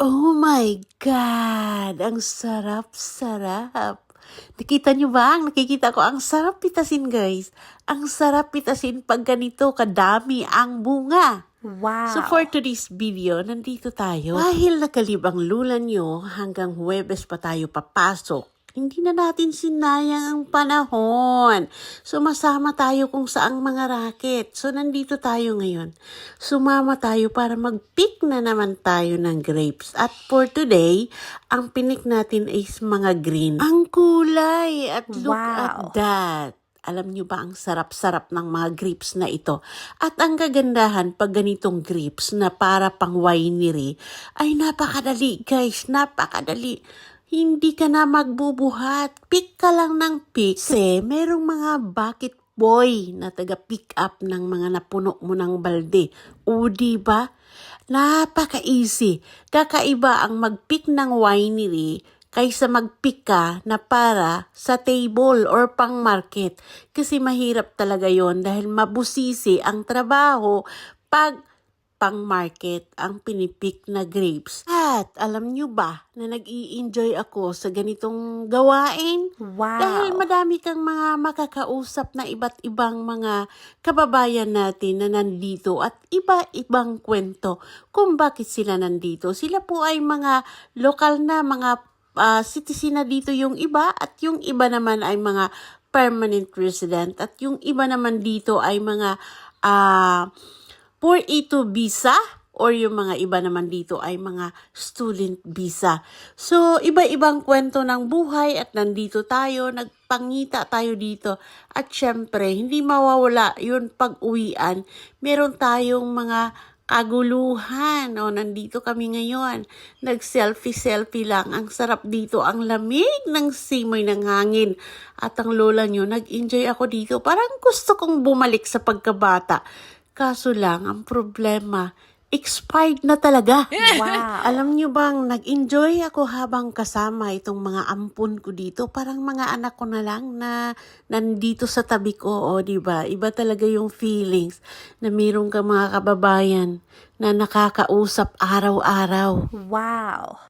Oh my God! Ang sarap-sarap. Nakita nyo ba? Ang nakikita ko, ang sarap pitasin guys. Ang sarap pitasin pag ganito kadami ang bunga. Wow. So for today's video, nandito tayo. Dahil nakalibang lulan nyo, hanggang Huwebes pa tayo papasok. Hindi na natin sinayang ang panahon. Sumasama tayo kung saang mga racket. So nandito tayo ngayon. Sumama tayo para mag-pick na naman tayo ng grapes. At for today, ang pinik natin is mga green. Ang kulay! At look at Wow. that. Alam niyo ba ang sarap-sarap ng mga grapes na ito? At ang kagandahan pag ganitong grapes na para pang winery ay napakadali guys, napakadali. Hindi ka na magbubuhat. Pick ka lang ng pick. Kasi merong mga bucket boy na taga-pick up ng mga napuno mo ng balde. O di ba? Napaka-easy. Kakaiba ang mag-pick ng winery kaysa mag-pick ka na para sa table or pang market. Kasi mahirap talaga yon dahil mabusisi ang trabaho pag pang market ang pinipik na grapes. At alam nyo ba na nag-i-enjoy ako sa ganitong gawain? Wow. Dahil madami kang mga makakausap na iba't ibang mga kababayan natin na nandito at iba-ibang kwento kung bakit sila nandito. Sila po ay mga lokal na mga ah, citizen na dito yung iba at yung iba naman ay mga permanent resident at yung iba naman dito ay mga ah 482 visa or yung mga iba naman dito ay mga student visa. So, iba-ibang kwento ng buhay at nandito tayo, nagpangita tayo dito. At syempre, hindi mawawala yun pag uwian. Meron tayong mga kaguluhan. O, nandito kami ngayon. Nag-selfie-selfie lang. Ang sarap dito. Ang lamig ng simoy ng hangin. At ang lola nyo, nag-enjoy ako dito. Parang gusto kong bumalik sa pagkabata. Kaso lang, ang problema, expired na talaga. Wow. Alam nyo bang, nag-enjoy ako habang kasama itong mga ampun ko dito. Parang mga anak ko na lang na nandito sa tabi ko, o di ba? Iba talaga yung feelings na mayroong ka mga kababayan na nakakausap araw-araw. Wow.